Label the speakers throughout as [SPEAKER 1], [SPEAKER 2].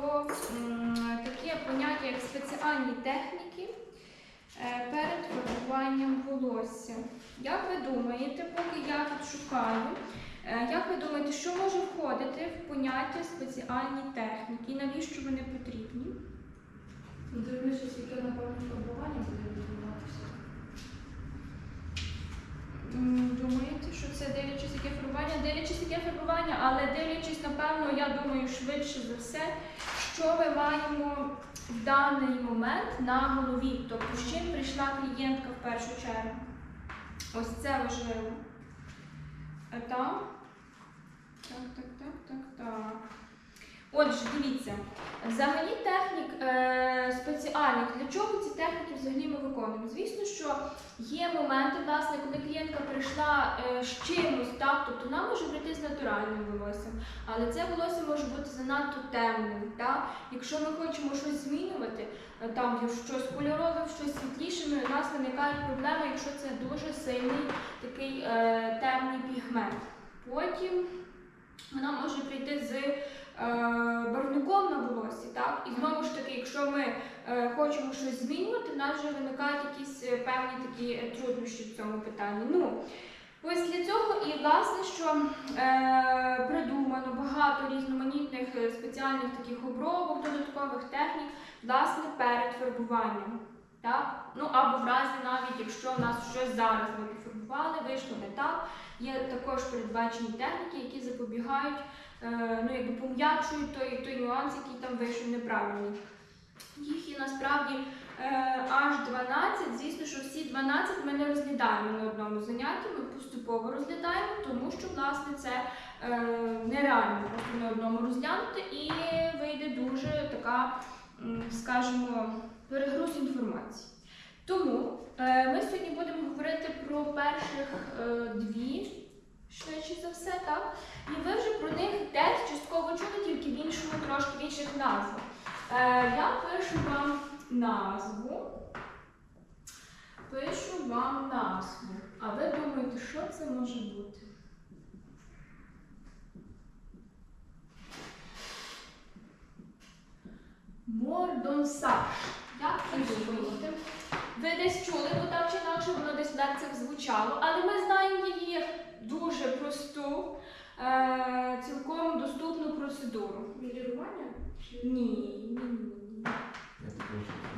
[SPEAKER 1] про таке поняття, як спеціальні техніки е, перед фарбуванням волосся. Як ви думаєте, поки я тут шукаю, е, як ви думаєте, що може входити в поняття спеціальні техніки і навіщо вони потрібні?
[SPEAKER 2] Ну, Дивлячись, яке напевно фарбування буде відбуватися.
[SPEAKER 1] Думаєте, що це дивлячись яке фарбування? Дивлячись яке фарбування, але дивлячись, напевно, я думаю, швидше за все, що ми маємо в даний момент на голові. Тобто, з чим прийшла клієнтка в першу чергу. Ось це важливо. А. Так, так, так, так, так. Отже, дивіться, взагалі технік е, спеціальних, для чого ці техніки взагалі ми виконуємо? Звісно, що є моменти, власне, коли клієнтка прийшла е, з чимось, так, тобто вона може прийти з натуральним волоссям, але це волосся може бути занадто темним. Так? Якщо ми хочемо щось змінювати, е, там щось кольорове, щось світліше, у нас виникають проблеми, якщо це дуже сильний такий е, темний пігмент. Потім вона може прийти з барвником на волосі, так? І знову ж таки, якщо ми е, хочемо щось змінювати, в нас вже виникають якісь е, певні такі е, труднощі в цьому питанні. Ну, для цього і власне, що е, придумано багато різноманітних е, спеціальних таких обробок, додаткових технік, власне, перед фарбуванням. Так? Ну або в разі навіть, якщо в нас щось зараз ми пофарбували, вийшло не так. Є також передбачені техніки, які запобігають, е, ну якби пом'якшують той, той нюанс, який там вийшов неправильний. Їх є насправді е, аж 12. Звісно, що всі 12 ми не розглядаємо на одному занятті, ми поступово розглядаємо, тому що власне це е, нереально просто на одному розглянути і вийде дуже така, скажімо, перегруз інформації. Тому е, ми сьогодні будемо говорити про перших е, дві, швидше за все, так? І ви вже про них десь частково чули, тільки в іншому, трошки в інших назвах. Е, я пишу вам назву. Пишу вам назву. А ви думаєте, що це може бути? Мордонсаж. Як ви думаєте? Ви десь чули, бо так чи інакше воно десь в лекціях звучало, але ми знаємо її дуже просту, е, цілком доступну процедуру.
[SPEAKER 2] Мілірування?
[SPEAKER 1] Ні, ні, ні.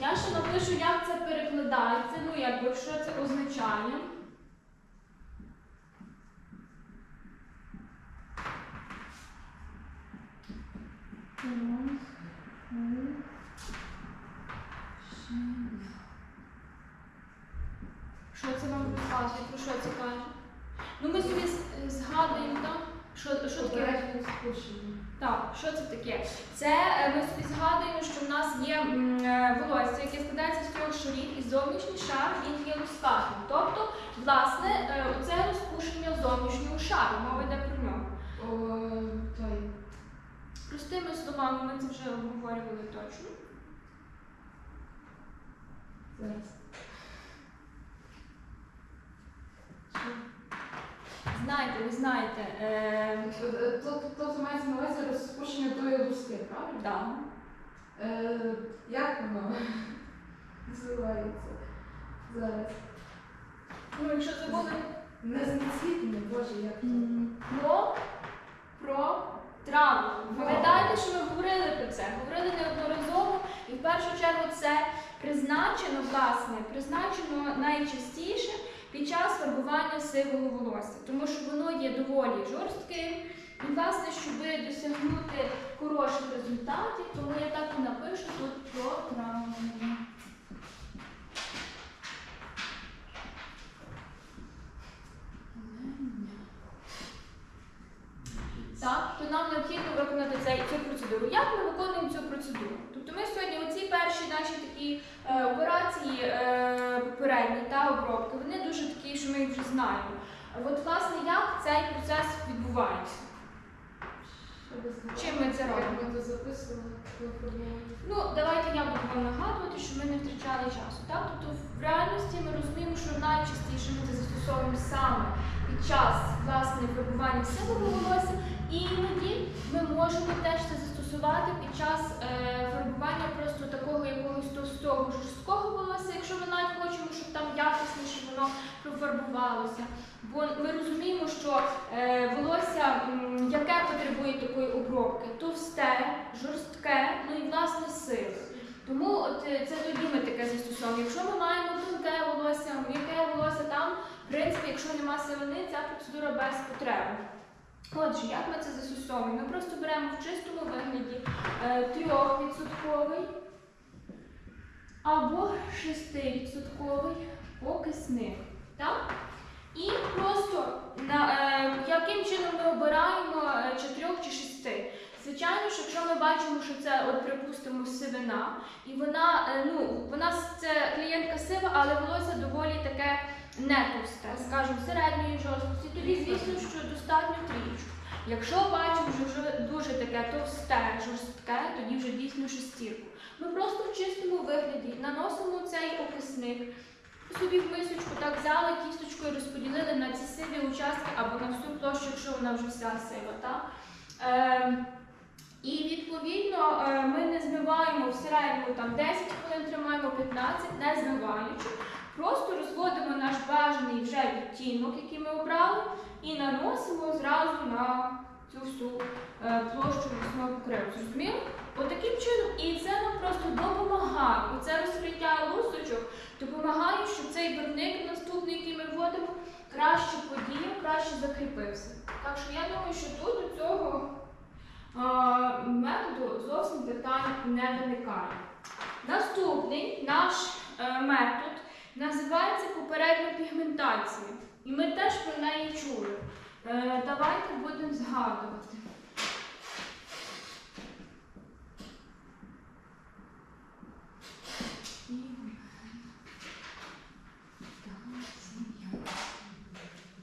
[SPEAKER 3] Я
[SPEAKER 1] ще напишу, як це перекладається, ну якби що це означає. Що це вам розказує? Про що це каже? Ну ми собі з- згадуємо, так? Що, що таке?
[SPEAKER 2] Попереднє спущення.
[SPEAKER 1] Так, що це таке? Це е, ми собі згадуємо, що в нас є е, волосся, яке складається з трьох шарів, і зовнішній шар він є розкатним. Тобто, власне, е, оце розпушення зовнішнього шару, мова йде про нього.
[SPEAKER 2] О, той.
[SPEAKER 1] Простими словами, ми це вже обговорювали точно.
[SPEAKER 2] Зараз.
[SPEAKER 1] Знаєте, ви знаєте, е,
[SPEAKER 2] Тобто то мається на увазі розпущення тої луски, правильно?
[SPEAKER 1] да.
[SPEAKER 2] Е, як воно називається? Зараз.
[SPEAKER 1] Ну, якщо забули
[SPEAKER 2] Не знесвітлення, боже, як це?
[SPEAKER 1] Про, про травму. Пам'ятаєте, що ми говорили про це? Говорили неодноразово, і в першу чергу це призначено, власне, призначено найчастіше під час фарбування сивого волосся, тому що воно є доволі жорстким. І, власне, щоб досягнути хороших результатів, тому я так і напишу тут про травму. Так, то виконати цей, цю процедуру. Як ми виконуємо цю процедуру? Тобто ми сьогодні оці перші наші такі е, операції е, попередні та обробки, вони дуже такі, що ми їх вже знаємо. От власне як цей процес відбувається? Чим ми це робимо?
[SPEAKER 2] Ми записували?
[SPEAKER 1] Ну, давайте я буду вам нагадувати, щоб ми не втрачали часу. Так? Тобто в реальності ми розуміємо, що найчастіше ми це застосовуємо саме під час власне фарбування сивого волосся, іноді ми можемо теж це застосувати під час е, фарбування просто такого якогось товстого жорсткого волосся, якщо ми навіть хочемо, щоб там якісніше воно профарбувалося. Бо ми розуміємо, що е, волосся, яке потребує такої обробки, товсте, жорстке, ну і власне сиве. Тому от е, це тоді ми таке застосовуємо. Якщо ми маємо тонке волосся, м'яке волосся, там, в принципі, якщо нема сивини, ця процедура без потреби. Отже, як ми це застосовуємо? Ми просто беремо в чистому вигляді е, трьохвідсотковий або шестивідсотковий окисник. Так? І просто на, е, яким чином ми обираємо е, чи трьох чи шести. Звичайно, що якщо ми бачимо, що це, от припустимо, сивина, і вона, е, ну, вона це клієнтка сива, але волосся доволі таке не товсте, скажімо, середньої жорсткості, тоді звісно, що достатньо трієчку. Якщо бачимо, що вже дуже таке товсте, жорстке, тоді вже дійсно шестірку. Ми просто в чистому вигляді наносимо цей окисник. Собі в мисочку так взяли кісточкою, розподілили на ці сиві участки або на всю площу, якщо вона вже вся сива. Так? Ем, і відповідно е, ми не змиваємо в середньому там 10 хвилин, тримаємо 15, не змиваючи. Просто розводимо наш бажаний вже відтінок, який ми обрали, і наносимо зразу на цю всю е, площу вісного покриву. Зрозуміло? Отаким чином, і це нам просто допомагає. Оце розкриття лусочок допомагає, щоб цей барвник наступний, який ми вводимо, краще подіяв, краще закріпився. Так що я думаю, що тут до цього а, методу зовсім питань не виникає. Наступний наш е, метод називається попередня пігментація. І ми теж про неї чули. Е, давайте будемо згадувати.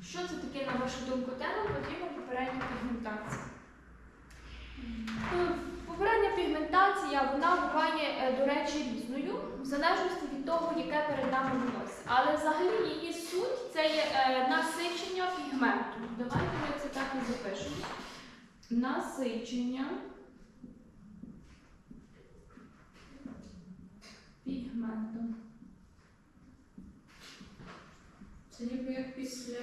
[SPEAKER 1] Що це таке, на вашу думку, тема потрібна попередня пігментація? Е, Попередня пігментація вона буває, е, до речі, різною, в залежності від того, яке перед нами волосся. Але взагалі її суть це є е, насичення пігменту. Давайте ми це так і запишемо. Насичення пігментом.
[SPEAKER 2] Це ніби як після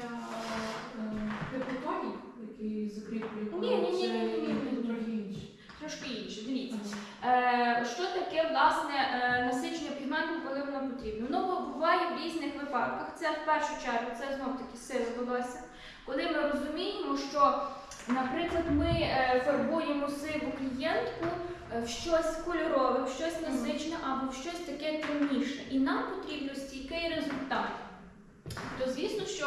[SPEAKER 2] припотонів, які закріплюють.
[SPEAKER 1] Ні, ні, ні, ні, ні, ні, ні.
[SPEAKER 2] Це трохи інше.
[SPEAKER 1] Трошки інше, дивіться. Е, що таке власне е, насичення пігментом, коли воно потрібно? Воно буває в різних випадках. Це в першу чергу, це знов таки силе волосся. Коли ми розуміємо, що, наприклад, ми е, фарбуємо сиву клієнтку е, в щось кольорове, в щось насичене або в щось таке темніше, і нам потрібно стійкий результат. То звісно, що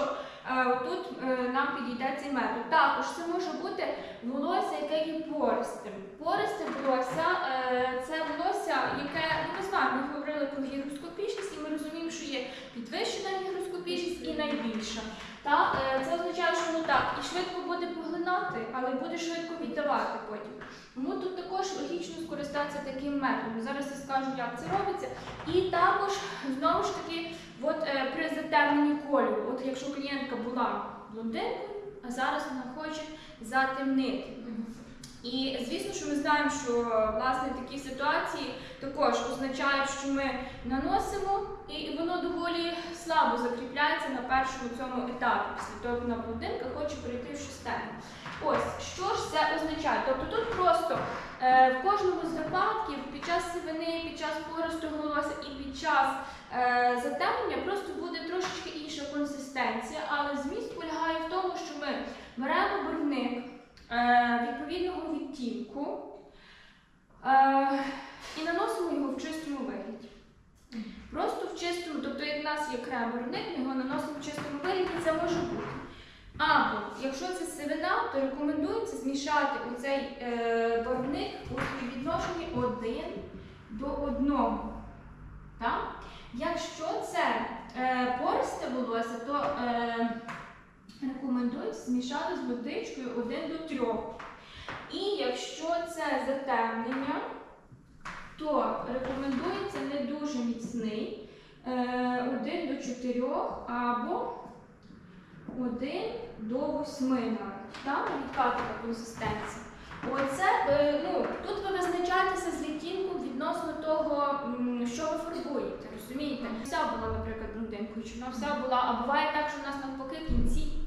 [SPEAKER 1] е, тут е, нам підійде цей метод. Також це може бути волосся, яке є пористим. Пористе волосся е, це волосся, яке ну, ми знаємо, ми говорили про гігроскопічність, і ми розуміємо, що є підвищена гігроскопічність і найбільша. Та, е, це означає, що воно так і швидко буде поглинати, але буде швидко віддавати потім. Тому тут також логічно скористатися таким методом. Зараз я скажу, як це робиться. І також знову ж таки, от е, при затемненні кольору, от якщо клієнтка була блондинкою, а зараз вона хоче затемнити. І звісно, що ми знаємо, що власне такі ситуації також означають, що ми наносимо, і воно доволі слабо закріпляється на першому цьому етапі. Після того, вона блондинка хоче перейти в шестему. Ось що ж це означає? Тобто тут просто е, в кожному з випадків під час сивини, під час поросту волосся і під час е, затемнення просто буде трошечки інша консистенція, але зміст полягає в тому, що ми беремо барвник відповідного відтінку е, і наносимо його в чистому вигляді. Просто в чистому, тобто як в нас є крем барвник, ми його наносимо в чистому вигляді, це може бути. Або якщо це сивина, то рекомендується змішати оцей е, барвник у співвідношенні один до одного. Так? Якщо це е, пористе волосся, то е, рекомендується змішати з водичкою 1 до 3. І якщо це затемнення, то рекомендується не дуже міцний е, 1 до 4 або 1 до 8 навіть. Так? Така консистенція? Оце, е, ну, тут ви визначаєтеся з відтінком відносно того, що ви фарбуєте, розумієте? Вся була, наприклад, блондинкою, чи вона вся була, а буває так, що в нас навпаки кінці.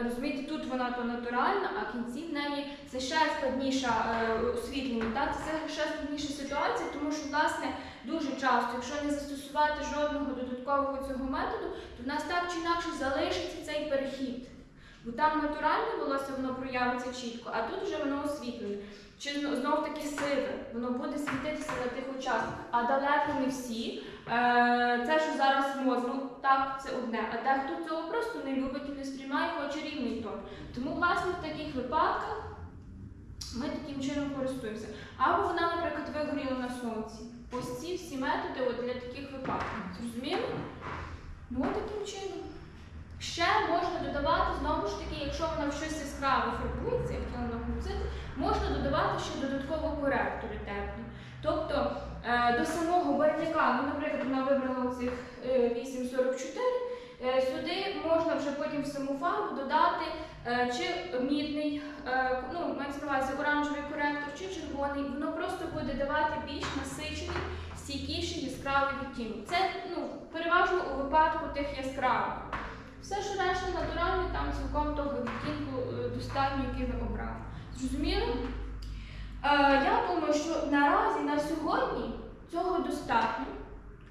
[SPEAKER 1] Е, Розумієте, тут вона то натуральна, а кінці в неї це ще складніша е, освітлення. Так? Це ще складніша ситуація, тому що, власне, дуже часто, якщо не застосувати жодного додаткового цього методу, то в нас так чи інакше залишиться цей перехід. Бо там натуральне волосся воно проявиться чітко, а тут вже воно освітлене. Чи знов таки сиве, воно буде світитися на тих участках, а далеко не всі. Е, це, що зараз модно, так, це одне, а дехто цього просто не любить і не сприймає, хоче рівний тон. Тому, власне, в таких випадках ми таким чином користуємося. Або вона, наприклад, вигоріла на сонці. Ось ці всі методи от для таких випадків. Зрозуміли? Ну, таким чином. Ще можна додавати, знову ж таки, якщо вона в щось яскраве фарбується, як наголосити, можна додавати ще додатково коректори теплі. Тобто до самого барвника, ну, наприклад, вона вибрала оцих е, 844, е, сюди можна вже потім в саму фарбу додати е, чи мідний, е, ну, мається оранжевий коректор, чи червоний. Воно просто буде давати більш насичений, стійкіший яскравий відтінок. Це ну, переважно у випадку тих яскравих. Все, що решта натуральне, там цілком того відтінку е, достатньо, який ви обрали. Зрозуміли? Е, я думаю, що наразі на сьогодні цього достатньо.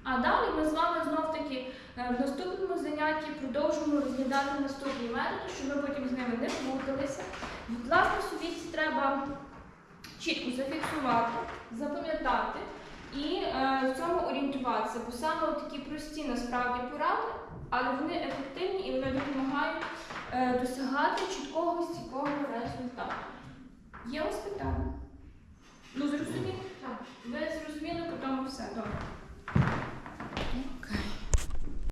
[SPEAKER 1] А далі ми з вами знов таки е, в наступному занятті продовжимо розглядати наступні методи, щоб ми потім з ними не плуталися. Власне, собі це треба чітко зафіксувати, запам'ятати і е, в цьому орієнтуватися, бо саме такі прості насправді поради, але вони ефективні і вони допомагають досягати чіткого стійкого результату. Є вас питання? Ну, зрозуміло,
[SPEAKER 2] так.
[SPEAKER 1] Ви зрозуміли, по тому все добре. Окей.